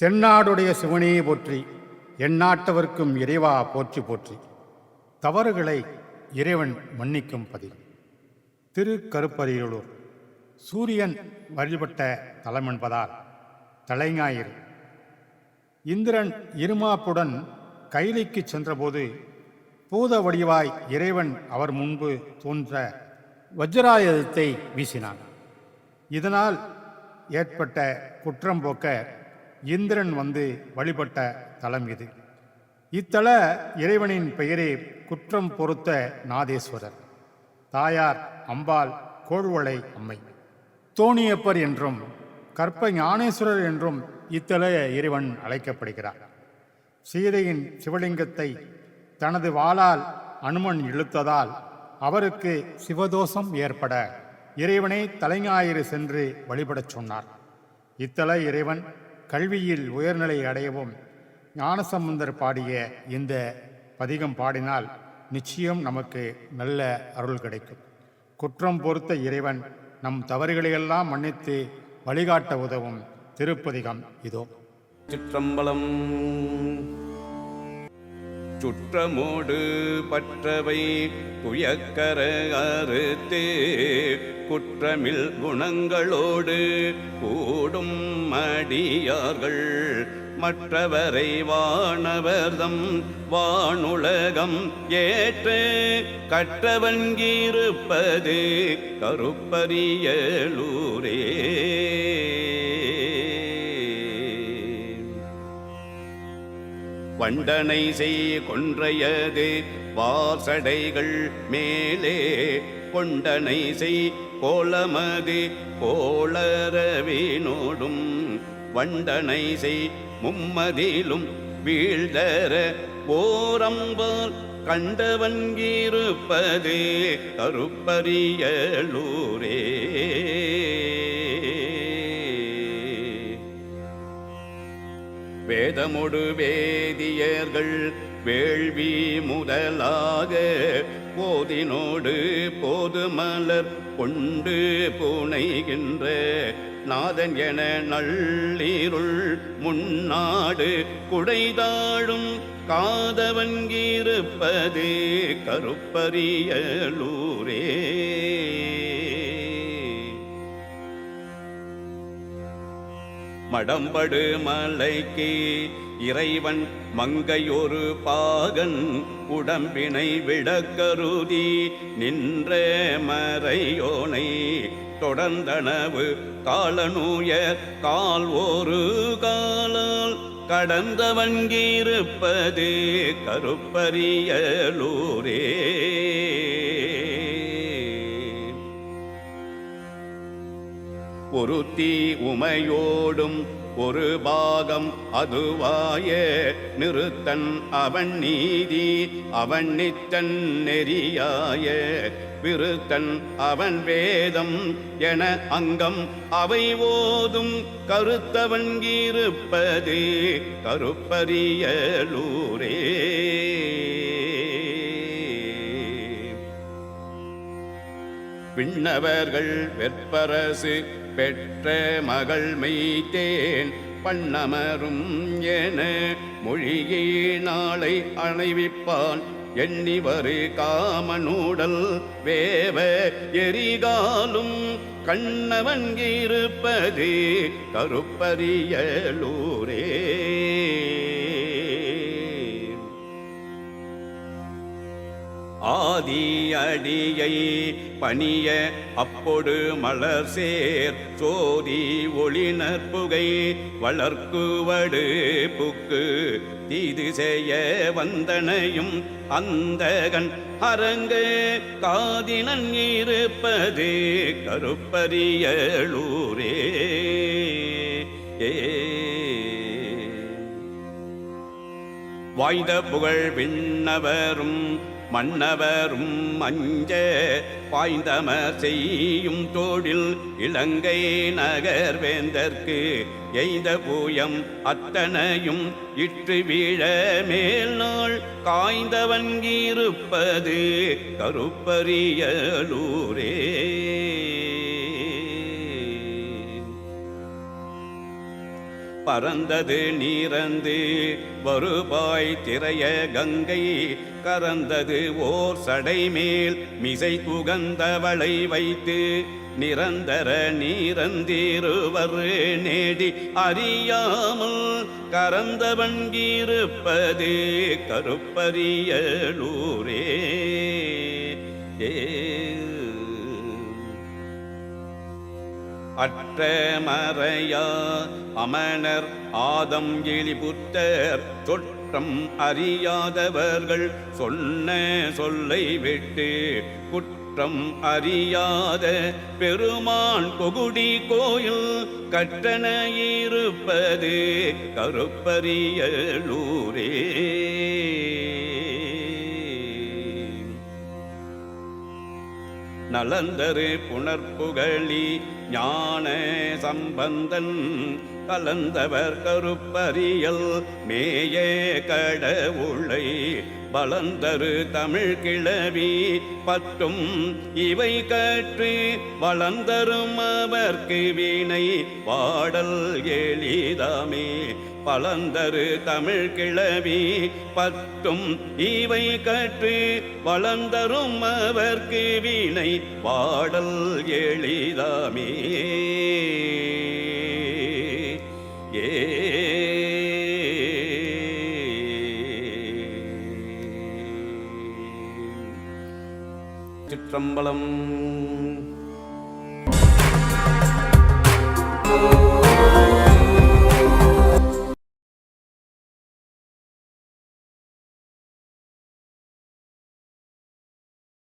தென்னாடுடைய சிவனே போற்றி எந்நாட்டவர்க்கும் இறைவா போற்றி போற்றி. தவறுகளை இறைவன் மன்னிக்கும் பதில். திரு கருப்பரியலூர் சூரியன் வழிபட்ட தலம் என்பதால் தலைஞாயிறு. இந்திரன் இருமாப்புடன் கைலிக்கு சென்றபோது பூத வடிவாய் இறைவன் அவர் முன்பு தோன்ற வஜ்ராயுதத்தை வீசினான். இதனால் ஏற்பட்ட குற்றம் போக்க இந்திரன் வந்து வழிபட்ட தலம் இது. இத்தல இறைவனின் பெயரே குற்றம் பொறுத்த நாதேஸ்வரர். தாயார் அம்பாள் கோழ்வளை அம்மை. தோணியப்பர் என்றும் கற்ப ஞானேஸ்வரர் என்றும் இத்தல இறைவன் அழைக்கப்படுகிறார். சீதையின் சிவலிங்கத்தை தனது வாளால் அனுமன் இழுத்ததால் அவருக்கு சிவதோஷம் ஏற்பட இறைவனை தலைஞாயிறு சென்று வழிபடச் சொன்னார். இத்தல இறைவன் கல்வியில் உயர்நிலை அடையவும் ஞானசம்பந்தர் பாடிய இந்த பதிகம் பாடினால் நிச்சயம் நமக்கு நல்ல அருள் கிடைக்கும். குற்றம் பொறுத்த இறைவன் நம் தவறுகளையெல்லாம் மன்னித்து வழிகாட்ட உதவும் திருப்பதிகம் இதோ. சிற்றம்பலம் சுற்றமோடு பற்றவை துயக்கர அறுத்தே. குற்றமில் குணங்களோடு கூடும் மடியார்கள் மற்றவரை வானவர்தம் வானுலகம் ஏற்று. கற்றவன்கிருப்பது கருப்பரியலூரே. வண்டனை செய் கொன்றையது வாசடைகள் மேலே. கொண்டனை செய் கோலமது கோளரவினோடும் வண்டனை செய் மும்மதிலும் வீழ்தர ஓரம்பால் கண்டவன்கிருப்பது கருப்பரியலூரே. வேதமொடு வேதியர்கள் வேள்வி முதலாக போதினோடு போதுமலர் கொண்டு புனைகின்ற நாதன் என நள்ளீருள் முன்னாடு குடைதாழும் காதவன்கிருப்பது கருப்பரியலூரே. மடம்படு மலைக்கு இறைவன் மங்கையொரு பாகன் உடம்பினை விடக்கருதி நின்ற மறையோனை தொடர்ந்தனவு காலனூய கால் ஒரு காலால் கடந்தவன்கிருப்பது கருப்பரியலூரே. ஒருத்தி உமையோடும் ஒரு பாகம் அதுவாய. நிறுத்தன் அவன் நீதி அவன் நித்தன் நெறியாய. விருத்தன் அவன் வேதம் என அங்கம் அவை ஓதும் கருத்தவன்கிருப்பது கருப்பரியலூரே விண்ணவர்கள் வெற்பரசு பெற்ற மகள் மெய்த்தேன் பண்ணமரும் என மொழியே நாளை அணைவிப்பான். எண்ணிவரு காமனூடல் வேவ எரிகாலும் கண்ணவன் இருப்பது கருப்பரியலூரே. ஆதி அடியை பணிய அப்பொடு மலர் சேர். சோதி ஒளினர் புகை வளர்க்குவடு புக்கு. தீது செய்ய வந்தனையும் அந்தகன் அரங்கு. காதினன் இருப்பது கருப்பரியலூரே. ஏ. வாய்ந்த புகழ் விண்ணவரும் மன்னவரும் அஞ்ச பாய்ந்தமர் செய்யும் தோழில் இலங்கை நகர் வேந்தற்கு எய்த பூயம் அத்தனையும் இற்று வீழ மேல் நாள் காய்ந்தவன்கிருப்பது கருப்பரியலூரே. பறந்தது நீரந்து வருபாய் திரைய கங்கை கறந்தது ஓர் சடைமேல் மிசை புகந்தவளை வைத்து நிரந்தர நீரந்தீருவர் நேடி அறியாமல் கறந்தவன்கிருப்பது கருப்பரியலூரே. ஏ அற்ற மறையா அமனர் ஆதம் எலிபுத்தர் தொற்றம் அறியாதவர்கள் சொன்ன சொல்லை விட்டு குற்றம் அறியாத பெருமான் கொகுடி கோயில் கட்டண இருப்பது கருப்பரியலூரே. நலந்தரு புனர்புகழி ஞான சம்பந்தன் கலந்தவர் கருப்பரியல் மேய கடவுளை வளர்ந்தரு தமிழ் கிழவி பற்றும் இவை கற்று வளர்ந்தரும் அவர்க்கு வினை பாடல் எளிதாமே. பலந்தரு தமிழ் கிழவி பத்தும் இவை கற்று வளர்ந்தரும் அவர்க்கு வீணை பாடல் எளிதாமே ஏ சிற்றம்பலம் Thank you.